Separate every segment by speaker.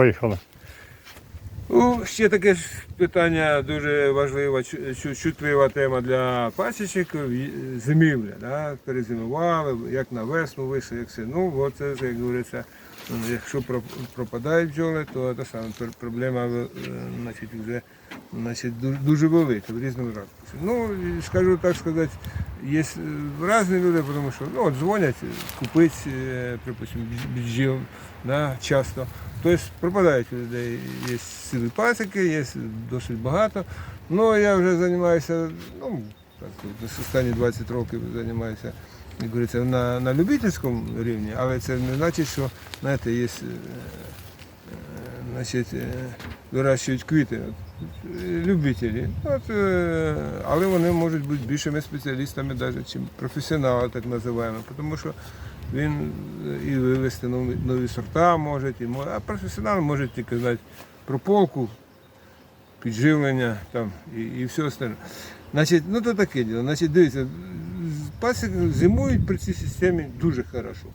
Speaker 1: Поїхали.
Speaker 2: Ну, ще таке ж питання дуже чу- чутлива тема для пасічників зимівля. Да? Перезимували, як на весну вийшли, як все. Ну, от як говориться, якщо пропадають бджоли, то це саме проблема е, значить, вже значить, дуже велика в різному ракурсі. Ну, скажу так сказати, є е, різні люди, тому що ну, от дзвонять, купити, е, припустимо, бджіл да, часто. Тобто пропадають у людей. Є сили пасіки, є досить багато. Ну, я вже займаюся, ну, так, останні 20 років займаюся, як говориться, на, на любительському рівні, але це не значить, що знаєте, є е, значить, вирощують квіти. Любителі. От, е, але вони можуть бути більшими спеціалістами, навіть, ніж професіонали, так називаємо. Тому що він е, і вивести нові, нові сорта може, і може, а професіонал може тільки знати про полку, підживлення там, і, і все остальне. Значить, ну то таке діло. Значить, дивіться, пасіки зимують при цій системі дуже хорошо.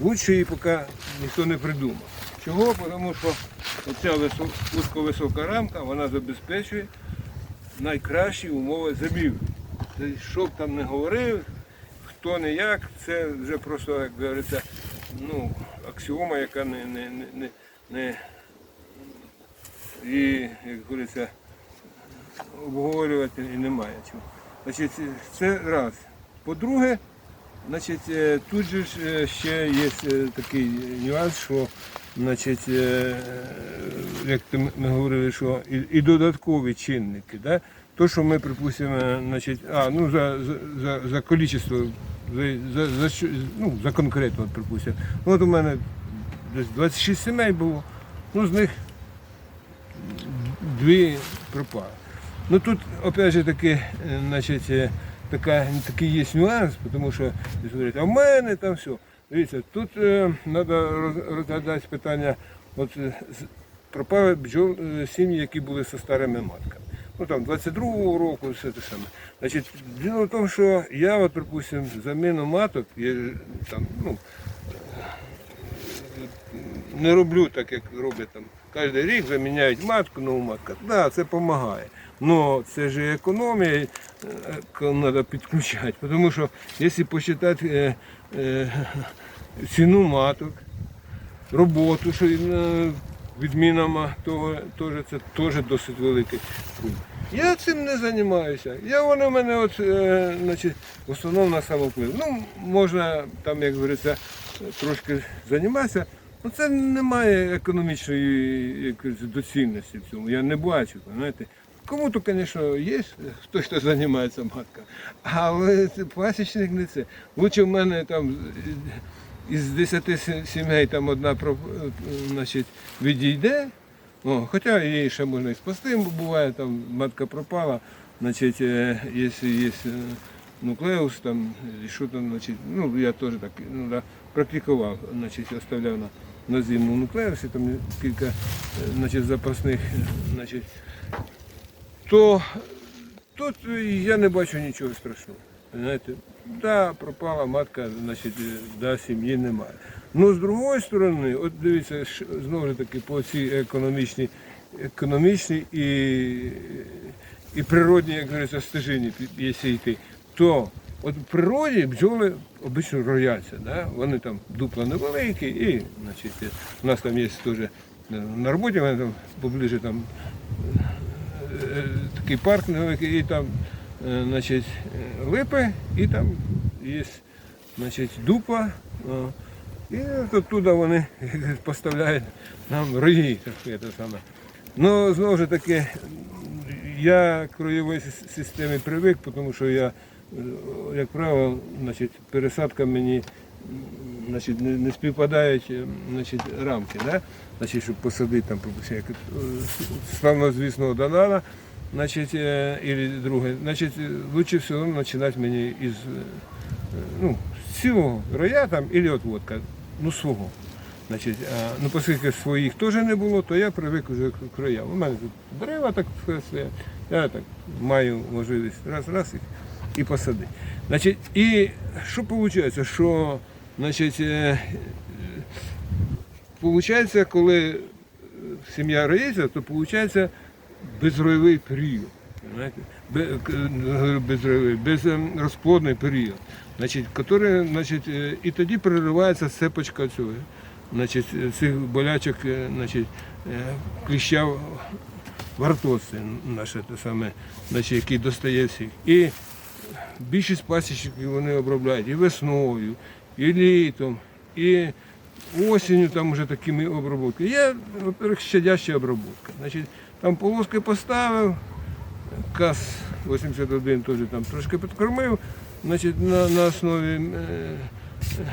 Speaker 2: Лучше її поки ніхто не придумав. Чого? Тому що висо- вузьковисока рамка вона забезпечує найкращі умови зимівлі. Що б там не говорив, хто не як, це вже просто, як говориться, ну, аксіома, яка не, не, не, не, не і, як говориться, обговорювати і немає чого. Значить, це раз. По-друге, значить, е, тут же е, ще є е, такий нюанс, що значить, як ми говорили, що і, додаткові чинники. Да? То, що ми, припустимо, значить, а, ну, за, за, за, количество, за, за, за, ну, за конкретно, припустимо. Ну, от у мене десь 26 сімей було, ну, з них дві пропали. Ну тут, опять же таки, значить, така, такий є нюанс, тому що говорять, а в мене там все. Дивіться, тут треба розглядати питання, от е, пропали бджол е, сім'ї, які були зі старими матками. Ну там 22-го року, все те саме. Значить, діло в тому, що я, от, припустимо, заміну маток, я, там, ну, не роблю так, як роблять там. Кожен рік заміняють матку, нову матку. Так, да, це допомагає. Но це ж економія, треба підключати. Тому що якщо посчитати е, е, ціну маток, роботу, що е, відміна ма- того, теж це теж досить великий пункт. Я цим не займаюся. Я воно в мене от, е, значить, в основному на самоплив. Ну, можна там, як говориться, трошки займатися. Ну це немає економічної як доцільності в цьому. Я не бачу. Знаєте. Кому-то, звісно, є хтось, хто займається маткою, але це пасічник не це. Лучше в мене там із 10 сімей там одна е, значить, відійде. О, хоча її ще можна і спасти, бо буває, там матка пропала, значить, е, якщо є е, нуклеус, там, що там, значить, ну, я теж так ну, да, практикував, значить, оставляв на, на зиму нуклеус, там кілька е, значить, запасних, е, значить, то тут я не бачу нічого страшного. Знаєте, да, пропала матка, значить, да, сім'ї немає. Ну, з другої сторони, от дивіться, знову ж таки, по цій економічній, економічній і, і природній, як говориться, стежині, якщо йти, то от в природі бджоли обично рояться, да? вони там дупла невеликі, і значить, у нас там є теж на роботі, мене там поближе там такий парк невеликий, і там е, значить, липи, і там є значить, дупа. І от оттуда вони поставляють нам рої. Ну, знову ж таки, я к роєвій системі привик, тому що я, е, як правило, значить, пересадка мені значить, не, співпадають е, значить, рамки. Да? Значить, щоб посадити там, припустимо, як славнозвісного Донана, значить, е, і друге, значить, е, лучше всього починати мені із е, ну, цілого роя там, і отводка, ну свого. Значить, а, ну, оскільки своїх теж не було, то я привик вже к роям. У мене тут дерева так стоять, я так маю можливість раз-раз і посадити. Значить, і що виходить? Що, значить, е, е, Получається, коли сім'я роїться, то виходить безройовий період. Говорю, Безройовий, безрозплодний період. Значить, который, значить, е, і тоді переривається цепочка цього. Значить, е, цих болячок, е, значить, е, кліща вартоси, наше те саме, значить, який достає всіх. І більшість пасічників вони обробляють і весною, і літом, і осінню там вже такими обробками. Є, во-первых, щадяща обробка. Значить, там полоски поставив, КАС-81 теж там трошки підкормив, значить, на, на основі е,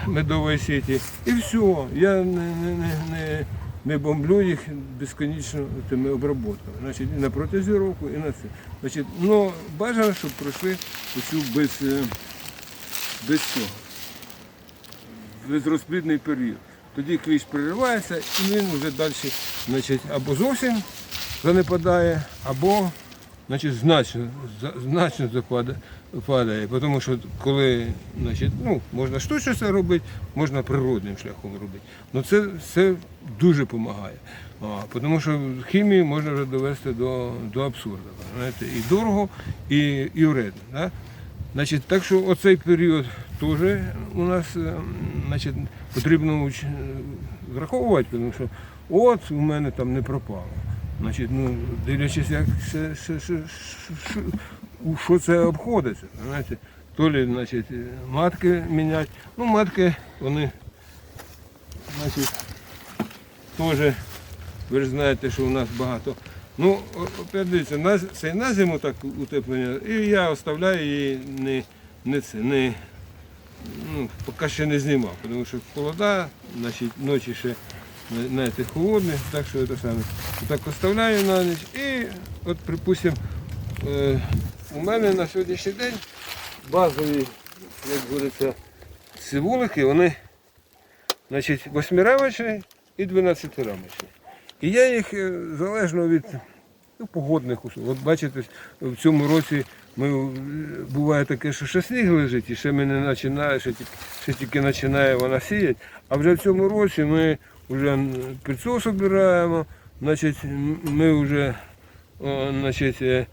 Speaker 2: медової сіті. І все. Я не, не, не, не, бомблю їх безконечно тими обробками. Значить, і на протезіровку, і на це. Значить, ну, бажано, щоб пройшли оцю без, е, без цього. Безрозплідний період. Тоді кліщ переривається і він вже далі значить, або зовсім занепадає, або значить, значно, значно падає. Тому що коли значить, ну, можна штучно це робити, можна природним шляхом робити. Ну це, це дуже допомагає. Тому що хімію можна вже довести до, до абсурду. Знаєте, і дорого, і, і вредно. Да? Значить, так що оцей період теж у нас е, значить, потрібно е, враховувати, тому що от у мене там не пропало. Значить, ну, дивлячись, як ще, ще, ще- у що це обходиться. Знаєте, то лі, значить, е, матки міняти. Ну, матки, вони, значить, теж, ви ж знаєте, що у нас багато. Ну, дивіться, на, це на зиму так утеплення, і я оставляю її не, не це, не, ну, поки ще не знімав, тому що холода, значить, ночі ще знаєте, холодні, так що це саме. Так оставляю на ніч і от, припустимо, е, у мене на сьогоднішній день базові, як говориться, цивулики, вони значить, 8-рамочні і 12-рамочні. І я їх е, залежно від ну, погодних условий. От бачите, в цьому році ми, е, буває таке, що ще сніг лежить, і ще ми не починає, ще тільки, ще тільки починає вона сіяти. А вже в цьому році ми вже підсос обираємо, значить, ми вже о, значить, е,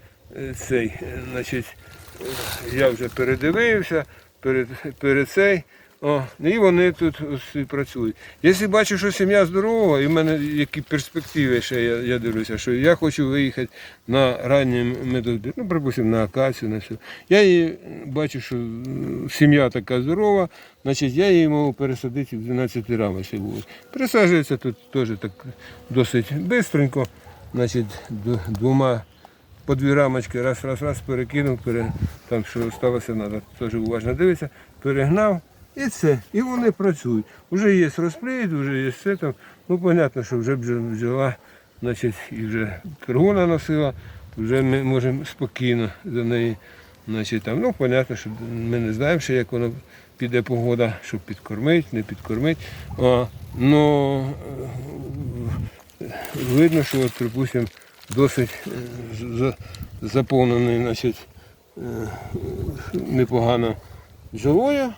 Speaker 2: цей, значить, е, я вже передивився перед, перед цей. О, і вони тут ось працюють. Якщо бачу, що сім'я здорова, і в мене які перспективи ще я, я дивлюся, що я хочу виїхати на ранній медозбір, ну, припустимо, на акацію, на все. Я її бачу, що сім'я така здорова, значить я її можу пересадити в 12 рамочний вулик. Пересаджується тут теж так досить швидко, значить, двома по дві рамочки, раз, раз, раз, перекинув, пере, там що сталося, треба теж уважно дивитися, перегнав. І це. І вони працюють. Вже є розплід, вже є все там. Ну, зрозуміло, що вже бджола, значить, і вже пергона носила, вже ми можемо спокійно за неї. Значить, там, ну, зрозуміло, що ми не знаємо ще, як воно піде погода, щоб підкормити, не підкормити. Ну, видно, що, от, припустимо, досить е, заповнений, значить, е, непогано бджолою.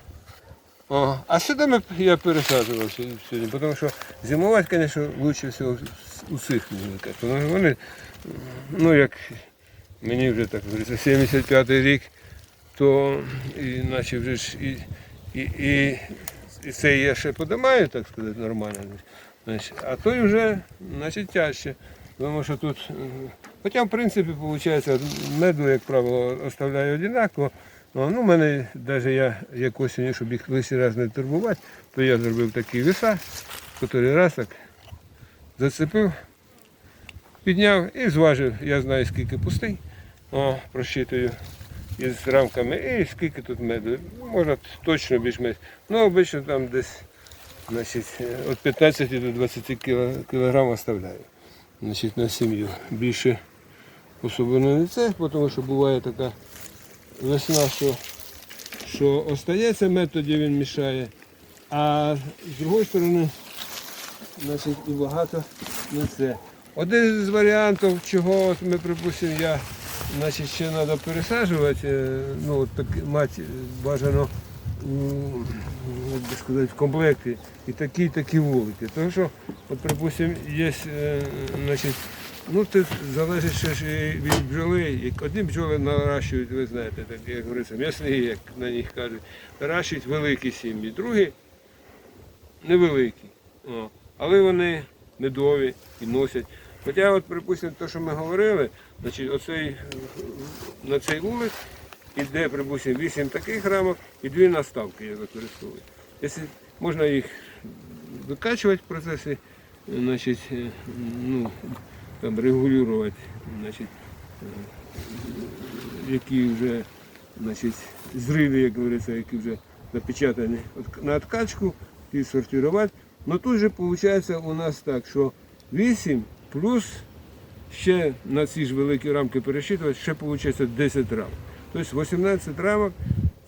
Speaker 2: О, а сюди ми, я пересаджував сьогодні, тому що зимувати, звісно, краще всього у цих вуликах. Тому що вони, ну як мені вже так говориться, 75-й рік, то наче вже ж і, і, і, і це я ще подимаю, так сказати, нормально. Значить, а той вже значить, тяжче. Тому що тут, хоча в принципі, виходить, меду, як правило, оставляю однаково. Ну, ну, мене навіть я як осінь, щоб їх лишній раз не турбувати, то я зробив такі віса, котрий раз так зацепив, підняв і зважив. Я знаю, скільки пустий, о, просчитую із рамками і скільки тут меду. Можна точно більш-менш. Ну, обично там десь значить, від 15 до 20 кіло- кілограм оставляю значить, на сім'ю. Більше особливо не це, тому що буває така весна, що, що остається мед, він мішає. А з другої сторони, значить, і багато не це. Один з варіантів, чого ми припустимо, я значить, ще треба пересаджувати, ну, так, мати бажано як сказати, в комплекті і такі, такі вулики. Тому що от, припустимо, є, е, значить, ну, це залежить ще ж і від бджоли. Одні бджоли наращують, ви знаєте, так, як говориться, м'ясні, як на них кажуть, наращують великі сім'ї, другі невеликі. О. Але вони медові і носять. Хоча, от, припустимо, те, що ми говорили, значить, оцей, на цей вулик іде, припустимо, 8 таких рамок і дві наставки я використовую. Якщо можна їх викачувати в процесі, значить, е, ну, там, регулювати, значить, е, які вже значить, зриви, як говориться, які вже напечатані на откачку і сортувати. Ну тут же виходить у нас так, що 8 плюс ще на ці ж великі рамки пересчитувати, ще виходить 10 рамок. Тобто 18 рамок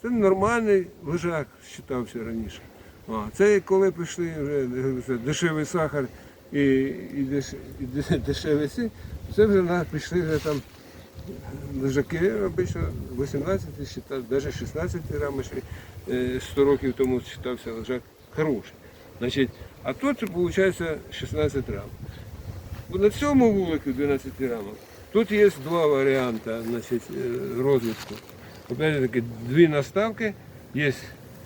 Speaker 2: це нормальний лежак, вважався раніше. А, це коли пішли вже дешевий сахар і, і, деш, і де- дешевий це вже на, пішли вже там лежаки обично 18, считав, навіть 16 рамочки 100 років тому вважався лежак хороший. Значить, а тут виходить 16 рамок. Бо На цьому вулику 12 рамок тут є два варіанти значить, е, розвитку. Опять же таки, дві наставки, є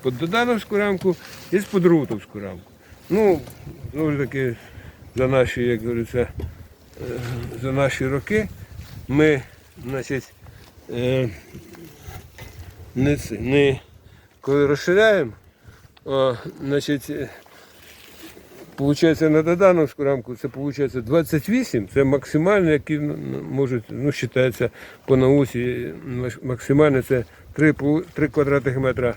Speaker 2: під Додановську рамку, є під Рутовську рамку. Ну, знову ж таки, за наші, як говориться, е, за наші роки. Ми, значить, е, не, не коли розширяємо, значить, е, Получається, на Додановську рамку це виходить 28, це максимально, які можуть, ну, вважається по науці, максимально це 3, 3 квадратних метра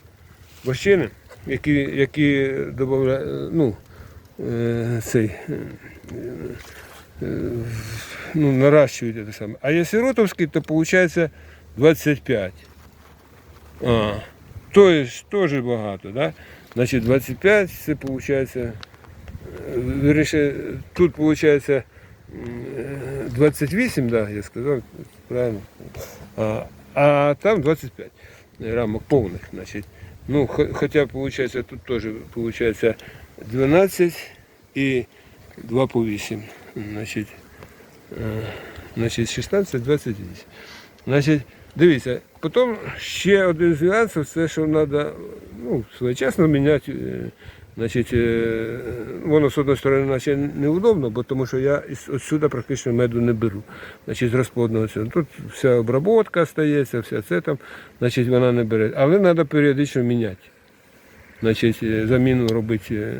Speaker 2: вощини, які, які додають, ну, цей, е, е, ну, наращують це саме. А якщо ротовський, то виходить 25. А, то є теж багато, да? Значить 25 це Вірніше, тут виходить 28, да, я сказав, правильно. А, а там 25 рамок повних. Значить. Ну, хо- хоча виходить, тут теж виходить 12 і 2 по 8. Значить, е, значить 16, 28. Значить, дивіться, потім ще один з нюансів, це що треба ну, своєчасно міняти. е, Значить, е, воно з однієї сторони наче неудобно, бо тому що я отсюди практично меду не беру. Значить, з розплодного цього. Тут вся обробка стається, вся це там, значить, вона не бере. Але треба періодично міняти. Значить, е, заміну робити е,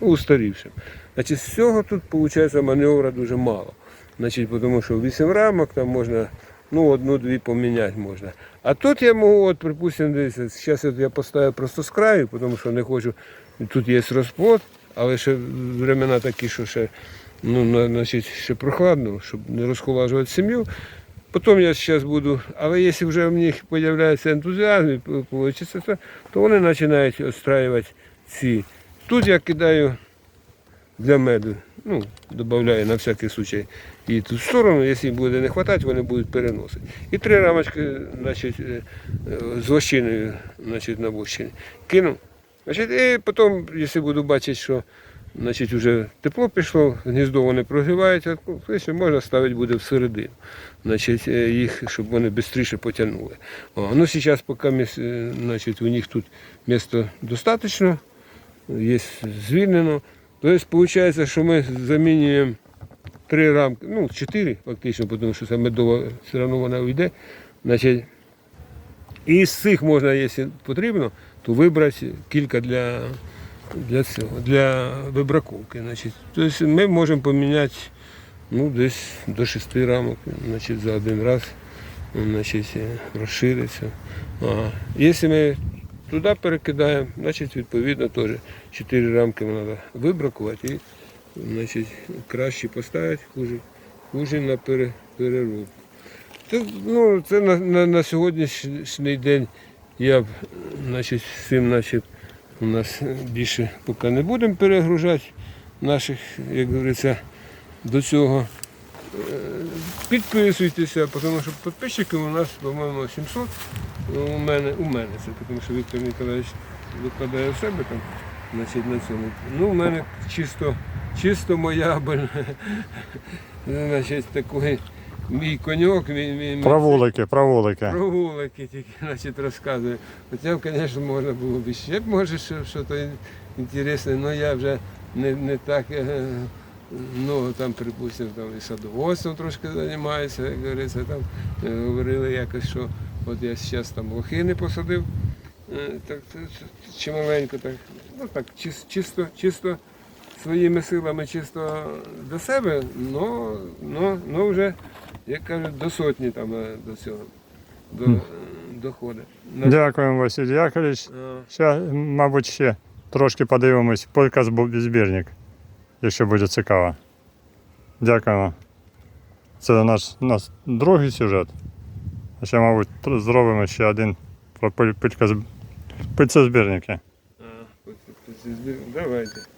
Speaker 2: устарівшим. Значить, з цього тут виходить маневра дуже мало. Значить, тому що 8 рамок там можна, ну, одну-дві поміняти можна. А тут я можу, от, припустимо, дивіться, зараз я поставив просто з краю, тому що не хочу, тут є розплод, але ще времена такі, що ще, ну, значить, ще прохладно, щоб не розхолажувати сім'ю. Потім я зараз буду, але якщо вже в них з'являється ентузіазм, то, вони починають відстраювати ці. Тут я кидаю для меду, ну, додаю на всякий случай і ту сторону, якщо буде не вистачати, вони будуть переносити. І три рамочки значить, е, з вощиною значить, на вощині. Кину. Значить, і потім, якщо буду бачити, що значить, вже тепло пішло, гніздо вони прогріваються, ну, можна ставити буде всередину. Значить, е, їх, щоб вони швидше потягнули. О, ну, зараз, поки е, значить, у них тут місто достатньо, є звільнено. Тобто, виходить, що ми замінюємо три рамки, ну, чотири фактично, тому що це медова все одно вона уйде. Значить, і з цих можна, якщо потрібно, то вибрати кілька для, для цього, для вибраковки. Значить. Тобто ми можемо поміняти ну, десь до шести рамок значить, за один раз значить, розшириться. Ага. Якщо ми туди перекидаємо, значить відповідно теж 4 рамки треба вибракувати і значить, краще поставити, хуже, хуже на переробку. Це, ну, це на, на, на сьогоднішній день я б, значить, цим значить, у нас більше поки не будемо перегружати наших, як говориться, до цього. Е, Підписуйтеся, тому що підписчиків у нас, по-моєму, 700. У мене, у мене це, тому що Віктор Ніколаївич викладає в себе там, значить, на цьому. Ну, у мене чисто, чисто моя значить, такий мій коньок, мій, мій, мій
Speaker 1: Про вулики, про вулики.
Speaker 2: про вулики тільки значить, розказує. Хоча, звісно, можна було б ще може, що- щось інтересне, але я вже не, не так е, много там, припустимо, там і садоводством трошки займаюся, як говориться, там е, говорили якось, що от я зараз там лохини посадив, е, так це- це чималенько, так, ну так, чис- чисто, чисто своїми силами, чисто до себе, но, но, но вже, як кажуть, до сотні там е, до цього до, доходить.
Speaker 1: Дякуємо, Василь Яковлевич.
Speaker 2: А,
Speaker 1: Ще, мабуть, ще трошки подивимось podcast збірник, якщо буде цікаво. Дякуємо. Це наш, наш другий сюжет. А ще, мабуть, зробимо ще один про пильцезбірники.
Speaker 2: Давайте.